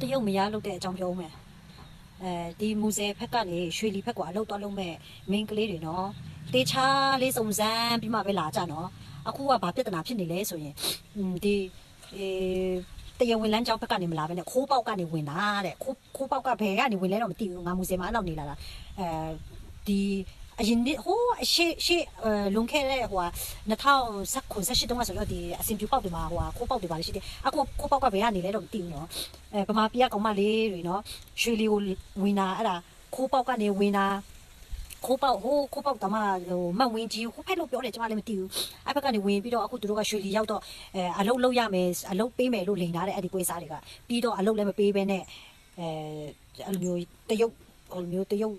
တရုတ်မရလုပ်တဲ့အကြောင်းပြောဦးမယ်အဲဒီမူဆယ်ဘက်ကနေရွှေလီဘက်ကအလုပ်သွားလုပ်မဲ့မင်းကလေးတွေနော်တေချာလေးစုံစမ်းပြီးမှပဲလာကြနော်အခုကဘာပြဿနာဖြစ်နေလဲဆိုရင်อืมဒီအဲတရားဝင်လမ်းကြောင်းဘက်ကနေမလာဘဲနဲ့ခိုးပေါက်ကနေဝင်တာတဲ့ခိုးခိုးပေါက်ကဘယ်ကနေဝင်လဲတော့မသိဘူးငါမူဆယ်မှာအဲ့လောက်နေလာတာအဲဒီ အရင်နေ့ဟိုးအရှိရှိအဲလွန်ခဲ့တဲ့ဟိုဟာ2019 18တုန်းကဆိုတော့ဒီအစင်ပြပေါက်တွေမှာဟိုဟာခိုးပေါက်တွေပါလေရှိတယ်အခုခိုးပေါက်ကဘယ်ကနေလဲတော့မသိဘူးနော်အဲဗမာပြည်ကကောင်မလေးတွေနော်ရွှေလီကိုဝင်တာအဲ့ဒါခိုးပေါက်ကနေဝင်တာခိုးပေါက်ဟိုးခိုးပေါက်တမဟိုမတ်ဝင်းကြီးဟိုဖက်လို့ပြောတယ်ကျွန်မလည်းမသိဘူးအဲ့ဘက်ကနေဝင်ပြီးတော့အခုသူတို့ကရွှေလီရောက်တော့အဲအလုတ်လုတ်ရမယ်အလုတ်ပေးမယ်လို့လိန်ထားတဲ့အဲ့ဒီပွဲစားတွေကပြီးတော့အလုတ်လည်းမပေးဘဲနဲ့အဲအဲ့လိုမျိုးတရုတ် ဟိုလိုမျိုးတရုတ်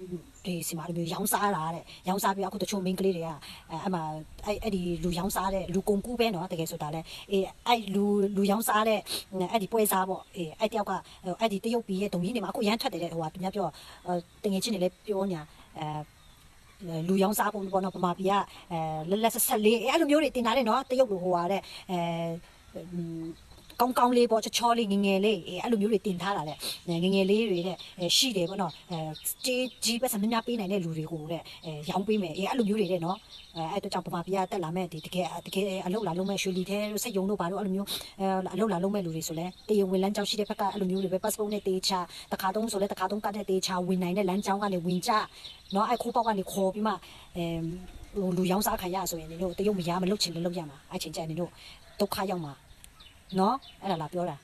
ဒီစီမာလိုမျိုးရောင်းစားတာတဲ့ရောင်းစားပြီးအခုတချို့ main ကလေးတွေကအဲအဲ့မှာအဲ့အဲ့ဒီလူရောင်းစားတဲ့လူကုန်ကူးပဲเนาะတကယ်ဆိုတာလဲအေးအဲ့လူလူရောင်းစားတဲ့အဲ့ဒီပွဲစားပေါ့အေးအဲ့တယောက်ကအဲ့ဒီတရုတ်ပြည်ရဲ့ဒုံကြီးနေမှာအခုရမ်းထွက်တယ်တဲ့ဟိုကသူများပြောတငယ်ချင်းတွေလည်းပြောညာအဲလူရောင်းစားပုံပေါ့နော်ပမာပြည်ကအဲလက်လက်ဆက်ဆက်လေးအဲ့လိုမျိုးတွေတင်ထားတယ်နော်တရုတ်လိုဟိုဟာတဲ့အဲ ကောင်းကောင်းလေးပေါ့ချောချောလေးငငယ်လေးအဲအဲ့လိုမျိုးတွေတင်ထားတာတဲ့ငငယ်လေးတွေတဲ့ရှိတယ်ပေါ့နော်အဲကြီးကြီးပဲစမများပေးနိုင်တဲ့လူတွေကိုတဲ့အဲရောင်းပေးမယ်အဲအဲ့လိုမျိုးတွေတဲ့နော်အဲအဲ့တော့ကြောင့်ပမာပြည်ကတက်လာမဲ့ဒီတကယ်တကယ်အလုပ်လာလုံးမဲ့ရွှေလီထဲစက်ယုံတို့ဘာလို့အဲ့လိုမျိုးအဲအလုပ်လာလုံးမဲ့လူတွေဆိုလဲတေယဝင်လန်းကြောင်းရှိတဲ့ဘက်ကအဲ့လိုမျိုးတွေပဲ passport နဲ့တေချာတခါတုံးဆိုလဲတခါတုံးကတ်တဲ့တေချာဝင်နိုင်တဲ့လမ်းကြောင်းကနေဝင်ကြနော်အဲ့ခိုးပေါက်ကနေခေါ်ပြီးမှအဲဟိုလူရောင်းစားခံရဆိုရင်နင်တို့တရုတ်မရမလုပ်ချင်လည်းလုပ်ရမှာအဲ့ချိန်ကျရင်နင်တို့ဒုက္ခရောက်မှာ နော်အဲ့ဒါလာပြောတာ